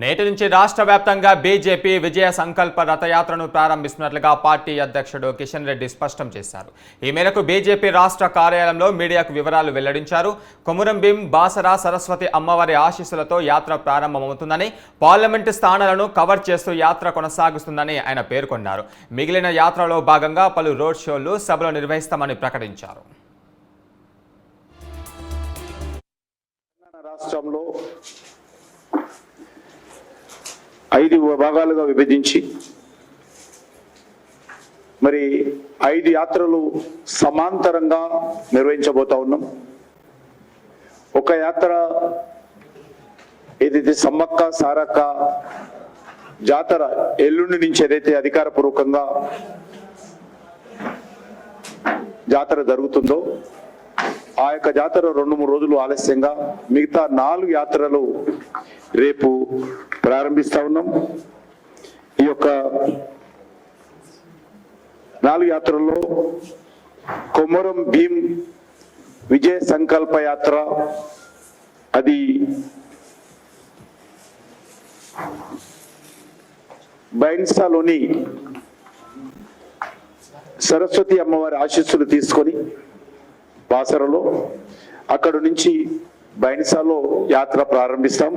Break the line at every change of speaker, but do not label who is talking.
నేటి నుంచి రాష్ట్ర వ్యాప్తంగా బీజేపీ విజయ సంకల్ప రథయాత్రను ప్రారంభిస్తున్నట్లుగా పార్టీ అధ్యక్షుడు కిషన్ రెడ్డి స్పష్టం చేశారు. ఈ మేరకు బీజేపీ రాష్ట్ర కార్యాలయంలో మీడియాకు వివరాలు వెల్లడించారు. కొమురం భీం బాసరా సరస్వతి అమ్మవారి ఆశీస్సులతో యాత్ర ప్రారంభమవుతుందని పార్లమెంటు స్థానాలను కవర్ చేస్తూ యాత్ర కొనసాగుతుందని ఆయన పేర్కొన్నారు. మిగిలిన యాత్రలో భాగంగా పలు రోడ్ షోలు సభలు నిర్వహిస్తామని ప్రకటించారు.
రాష్ట్రంలో ఐదు భాగాలుగా విభజించి మరి ఐదు యాత్రలు సమాంతరంగా నిర్వహించబోతా ఉన్నాం. ఒక యాత్ర ఏదైతే సమ్మక్క సారక్క జాతర ఎల్లుండి నుంచి ఏదైతే అధికారపూర్వకంగా జాతర జరుగుతుందో ఆ యొక్క జాతర రెండు మూడు రోజులు ఆలస్యంగా మిగతా నాలుగు యాత్రలు రేపు ప్రారంభిస్తా ఉన్నాం. ఈ యొక్క నాలుగు యాత్రల్లో కొమరం భీం విజయ సంకల్ప యాత్ర అది బైన్సాలోని సరస్వతి అమ్మవారి ఆశీస్సులు తీసుకొని బాసరలో. అక్కడ నుంచి బైన్సాలో యాత్ర ప్రారంభిస్తాం.